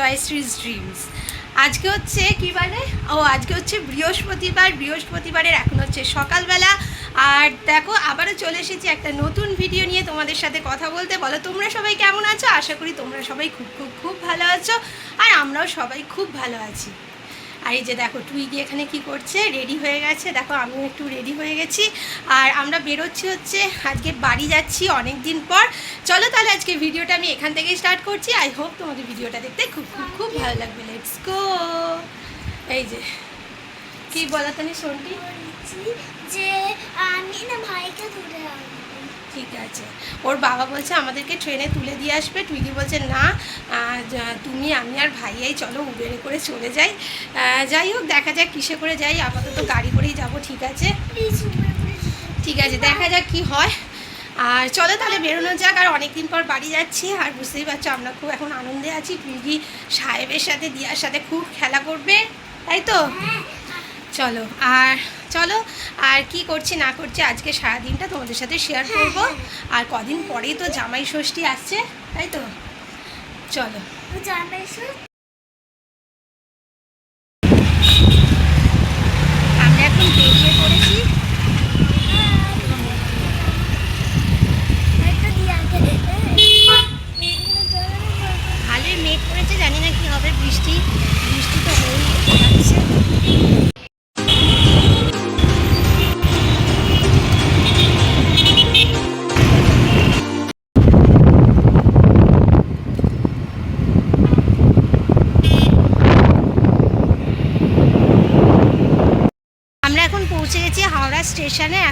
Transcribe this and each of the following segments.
Joyshree's dreams. আজকে হচ্ছে কী বলে ও, আজকে হচ্ছে বৃহস্পতিবার। বৃহস্পতিবারের এখন হচ্ছে সকালবেলা। আর দেখো, আবারও চলে এসেছি একটা নতুন ভিডিও নিয়ে তোমাদের সাথে কথা বলতে। বলো, তোমরা সবাই কেমন আছো? আশা করি তোমরা সবাই খুব খুব খুব ভালো আছো। আর আমরাও সবাই খুব ভালো আছি। আর এই যে দেখো টুইগি এখানে কি করছে? রেডি হয়ে গেছে। দেখো, আমিও একটু রেডি হয়ে গেছি। আর আমরা বেরোচ্ছি হচ্ছে, আজকে বাড়ি যাচ্ছি অনেক দিন পর। চলো তাহলে আজকে ভিডিওটা আমি এখান থেকেই স্টার্ট করছি। আই হোপ তোমাদের ভিডিওটা দেখতে খুব খুব খুব ভালো লাগবে। লেটস গো এই যে, কি বলা তানি শোনটি যে, আমি না ভাইকে ধরে আনব। ঠিক আছে। ওর বাবা বলছে, আমাদেরকে ট্রেনে তুলে দিয়ে আসবে। টুইগি বলছে, না তুমি, আমি আর ভাইয়াই চলো উবেরে করে চলে যাই। যাই হোক, দেখা যাক কিসে করে যাই। আপাতত গাড়ি করেই যাব, ঠিক আছে? ঠিক আছে, দেখা যাক কি হয়। আর চলো তাহলে বেরোনো যাক। আর অনেকদিন পর বাড়ি যাচ্ছি। আর বুঝতেই পারছ, আমরা খুব এখন আনন্দে আছি। টুইগি সাহেবের সাথে, দিয়ার সাথে খুব খেলা করবে, তাই তো? চলো আর চলো আর কি করছি না করছি আজকে সারাদিনটা তোমাদের সাথে শেয়ার করব। আর কদিন পরেই তো জামাই ষষ্ঠী আসছে তাই তো? চলো। জামাই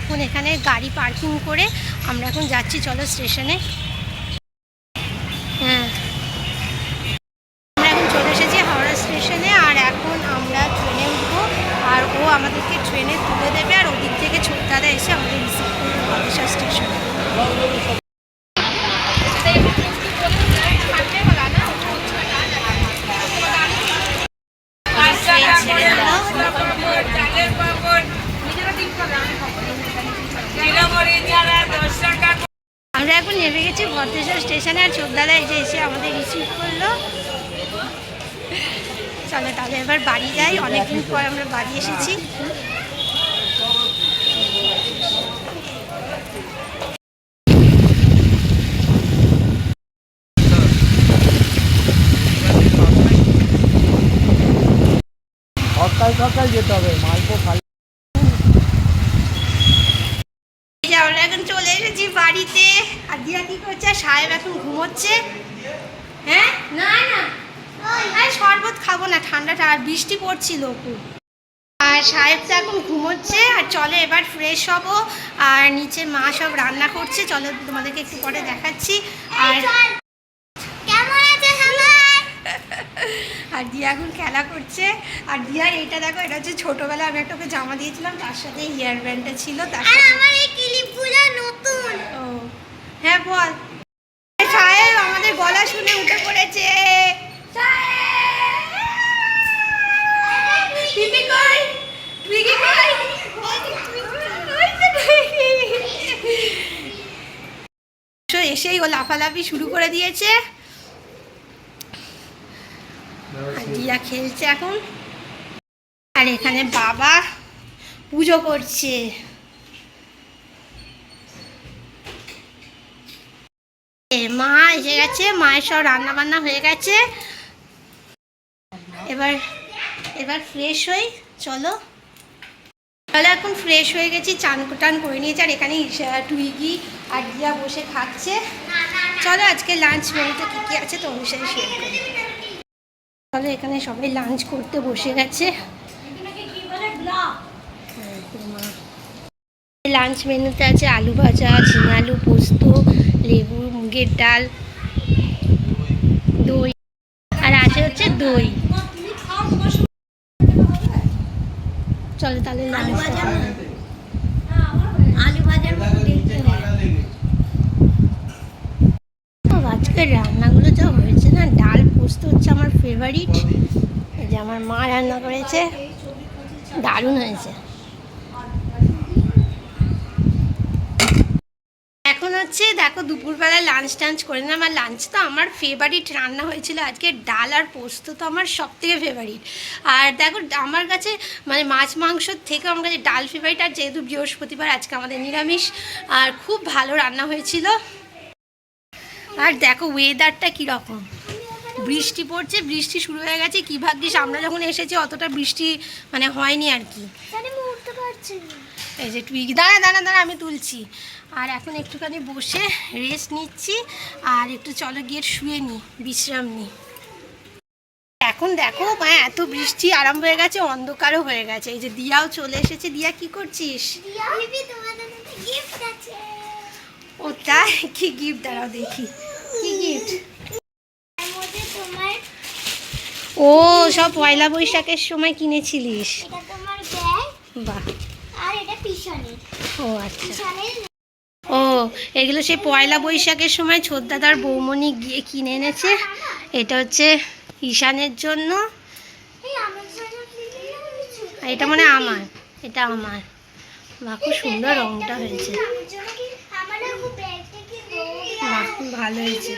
এখন এখানে গাড়ি পার্কিং করে আমরা এখন যাচ্ছি চলো স্টেশনে। নেমে ভদ্রেশ্বর স্টেশনে আর চোদ্দাদা এই যে এসে আমাদের রিসিভ করল। চলো তাহলে এবার বাড়ি যাই, অনেকদিন পর আমরা বাড়ি এসেছি। সকাল যেতে হবে মালপো খালি এই যে আমরা এখন চলে এসেছি বাড়িতে। আর দিয়া কি করছে? সাহেব এখন ঘুমোচ্ছে। হ্যাঁ? না না। শরবত খাব না ঠান্ডাটা আর বৃষ্টি পড়ছিল খুব। আর সাহেব তো এখন ঘুমোচ্ছে আর চলো এবার ফ্রেশ হব। আর নিচে মা সব রান্না করছে চলো তোমাদেরকে একটু পরে দেখাচ্ছি। আর আর দিয়া এখন খেলা করছে। আর দিয়ার এইটা দেখো এটা হচ্ছে ছোটোবেলা আমি একটা ওকে জামা দিয়েছিলাম তার সাথে হেয়ার ব্যান্ডটা ছিল তার সাথে আমার এই ক্লিপগুলো নতুন ও হ্যাঁ বল। সাহেব আমাদের গলা শুনে উঠে পড়েছে। এসেই ও লাফালাফি শুরু করে দিয়েছে। দিয়া খেলছে এখন। আর এখানে বাবা পুজো করছে। মা এসে গেছে, মায়ের সব রান্না বান্না হয়ে গেছে। এবার এবার ফ্রেশ হই, চলো। তাহলে এখন ফ্রেশ হয়ে গেছি, চান টান করে নিয়েছি, আর এখানে টুইগি আর দিয়া বসে খাচ্ছে। চলো, আজকে লাঞ্চ মেনুতে কী কী আছে তোমার সাথে শেয়ার করি। চলো, এখানে সবাই লাঞ্চ করতে বসে গেছে। লাঞ্চ মেনুতে আছে আলু ভাজা, ঝিঙে আলু পোস্ত লেবু মুগের ডাল দই আর আছে হচ্ছে দই। চলো তাহলে আজকে রান্নাগুলো যা হয়েছে না ডাল পোস্ত হচ্ছে আমার ফেভারিট যে আমার মা রান্না করেছে দারুণ হয়েছে। এখন হচ্ছে দেখো দুপুরবেলায় লাঞ্চ টাঞ্চ করে নিলাম। আর লাঞ্চ তো আমার ফেভারিট রান্না হয়েছিল আজকে ডাল আর পোস্ত তো আমার সব থেকে ফেভারিট আর দেখো আমার কাছে মানে মাছ মাংসর থেকে আমার কাছে ডাল ফেভারিট আর যেহেতু বৃহস্পতিবার, আজকে আমাদের নিরামিষ। আর খুব ভালো রান্না হয়েছিল। আর দেখো ওয়েদারটা কীরকম। বৃষ্টি পড়ছে, বৃষ্টি শুরু হয়ে গেছে। কী ভাগ্যিস আমরা যখন এসেছি, অতটা বৃষ্টি মানে হয়নি আর কি। এই যে টুইক দাঁড়া দাঁড়া দাঁড়া আমি তুলছি। আর এখন একটুখানি বসে রেস্ট নিচ্ছি আর একটু চলো গিয়ে শুয়ে নিই বিশ্রাম নিই এখন দেখো হ্যাঁ এত বৃষ্টি আরম্ভ হয়ে গেছে অন্ধকারও হয়ে গেছে। এই যে দিয়াও চলে এসেছে। দিয়া কি করছিস? ও তাই? কি গিফট দাঁড়াও দেখি। কি গিফট ও সব পয়লা বৈশাখের সময় কিনেছিলিস। বাহ। আর এটা পিছনের ও আচ্ছা। ও এগুলো সেই পয়লা বৈশাখের সময় ছোদ্দাদার বৌমনি গিয়ে কিনে এনেছে। এটা হচ্ছে ঈশানের জন্য। এটা মানে আমার। এটা আমার। বা খুব সুন্দর রংটা হয়েছে। ভালো হয়েছে।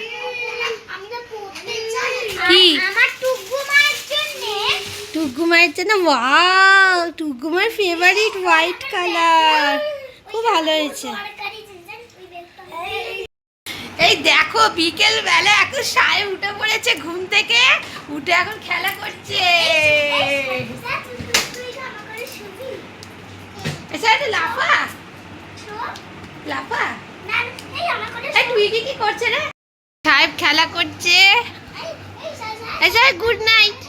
কি? টুকু মায়ের জন্য ওয়াও টুকু মায়ের ফেভারিট হোয়াইট কালার খুব ভালো হয়েছে। এই দেখো বিকেল বেলা এখন সায় উঠে পড়েছে ঘুম থেকে। উঠে এখন খেলা করছে। একটা লাফা? লাফা? তুই কি করছে রে? সাহেব খেলা করছে। গুড নাইট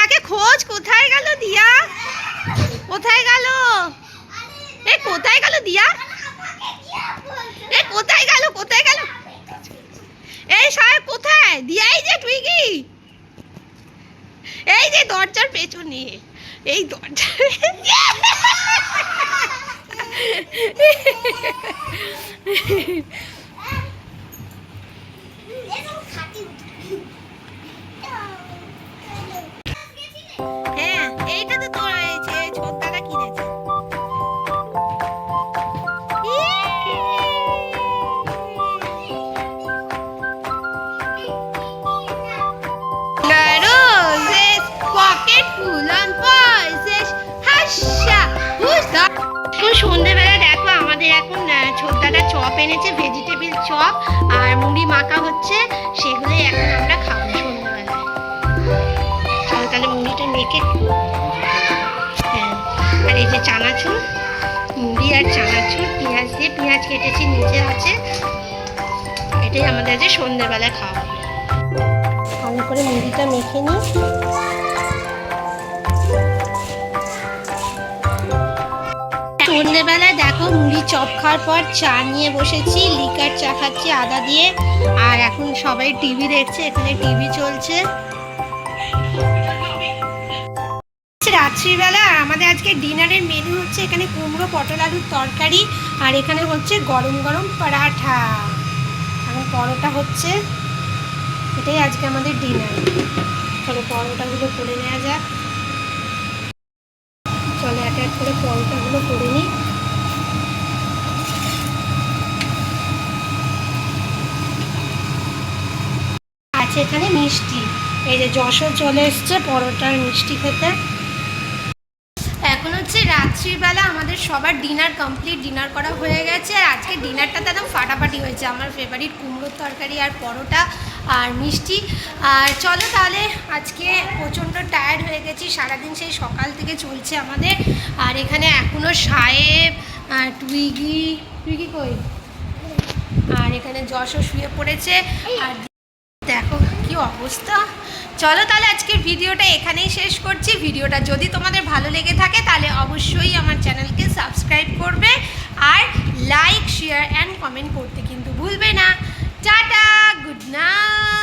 দিয়াকে খোঁজ, কোথায় গেল দিয়া? কোথায় গেল? এ, কোথায় গেল দিয়া? এ, কোথায় গেল কোথায় গেল? এই সাহেব কোথায়? দিয়া এই যে তুই কি এই যে দরজার পেছনে। এই দরজা চপ এনেছে ভেজিটেবিল চপ আর মুড়ি মাখা হচ্ছে সেগুলোই এখন আমরা খাব সন্ধেবেলায় চলো তাহলে মুড়িটা মেখে হ্যাঁ আর এই যে চানাচুর, মুড়ি আর চানাচুর, পেঁয়াজ দিয়ে পেঁয়াজ কেটেছি, নিচে আছে এটাই আমাদের যে সন্ধেবেলায় খাওয়া। ভালো করে মুড়িটা মেখে নিই সন্ধ্যেবেলায় দেখো, মুড়ি চপ খাওয়ার পর চা নিয়ে বসেছি, লিকার চা খাচ্ছি, আদা দিয়ে। আর এখন সবাই টিভি দেখছে, এখানে টিভি চলছে। রাত্রিবেলা আমাদের আজকে ডিনারের মেনু হচ্ছে এখানে কুমড়ো, পটল, আলুর তরকারি, আর এখানে হচ্ছে গরম গরম পরাঠা। এখন পরোটা হচ্ছে, এটাই আজকে আমাদের ডিনার চলো পরোটাগুলো করে নেওয়া যাক। এক করে পরোটাগুলো করে নিই। আছে এখানে মিষ্টি। এই যে যশোর চলে এসছে পরোটার মিষ্টি খেতে। এখন হচ্ছে রাত্রিবেলা আমাদের সবার ডিনার কমপ্লিট, ডিনার করা হয়ে গেছে। আর আজকে ডিনারটা তো একদম ফাটাফাটি হয়েছে। আমার ফেভারিট কুমড়োর তরকারি আর পরোটা আর মিষ্টি। আর চলো তাহলে, আজকে প্রচণ্ড টায়ার্ড হয়ে গেছি। সারাদিন সেই সকাল থেকে চলছে আমাদের। আর এখানে এখনও সাহেব টুইগি টুইগি কই? আর এখানে যশও শুয়ে পড়েছে। আর দেখো কি অবস্থা। চলো তাহলে আজকের ভিডিওটা এখানেই শেষ করছি। ভিডিওটা যদি তোমাদের ভালো লেগে থাকে, তাহলে অবশ্যই আমার চ্যানেলকে সাবস্ক্রাইব করবে আর লাইক, শেয়ার অ্যান্ড কমেন্ট করতে কিন্তু ভুলবে না। Tata good night